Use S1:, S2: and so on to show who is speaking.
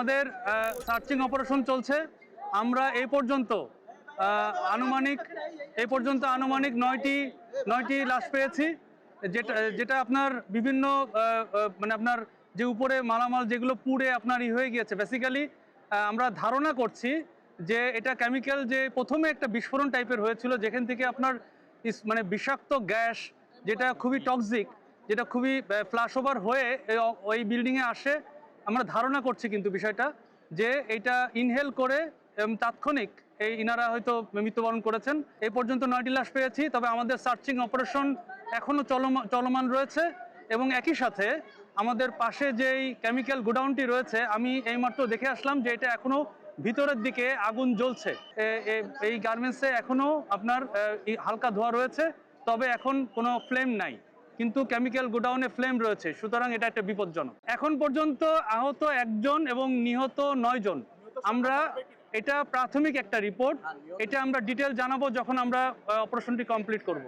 S1: আমাদের searching operation চলছে। আমরা এই পর্যন্ত আনুমানিক, এই পর্যন্ত আনুমানিক নয়টি নয়টি লাশ পেয়েছি। যেটা যেটা আপনার বিভিন্ন মানে আপনার যে উপরে মালামাল যেগুলো পুড়ে আপনার ই হয়ে গিয়েছে। বেসিক্যালি আমরা ধারণা করছি যে এটা কেমিক্যাল যে প্রথমে একটা বিস্ফোরণ টাইপের হয়েছিল, যেখান থেকে আপনার মানে বিষাক্ত গ্যাস যেটা খুবই টক্সিক যেটা খুবই ফ্লাশ ওভার হয়ে ওই বিল্ডিংয়ে আসে। আমরা ধারণা করছি কিন্তু বিষয়টা যে এটা ইনহেল করে তাৎক্ষণিক এই ইনারা হয়তো মৃত্যুবরণ করেছেন। এই পর্যন্ত নয়টি লাশ পেয়েছি, তবে আমাদের সার্চিং অপারেশন এখনও চলমান চলমান রয়েছে এবং একই সাথে আমাদের পাশে যেই কেমিক্যাল গোডাউনটি রয়েছে, আমি এইমাত্র দেখে আসলাম যে এটা এখনও ভিতরের দিকে আগুন জ্বলছে। এ- এ- এই গার্মেন্টসে এখনও আপনার হালকা ধোয়া রয়েছে, তবে এখন কোনো ফ্লেম নাই। কিন্তু কেমিক্যাল গোডাউনে ফ্লেম রয়েছে, সুতরাং এটা একটা বিপজ্জনক। এখন পর্যন্ত আহত একজন এবং নিহত নয় জন। আমরা এটা প্রাথমিক একটা রিপোর্ট এটা আমরা ডিটেল জানাব যখন আমরা অপারেশনটি কমপ্লিট করব।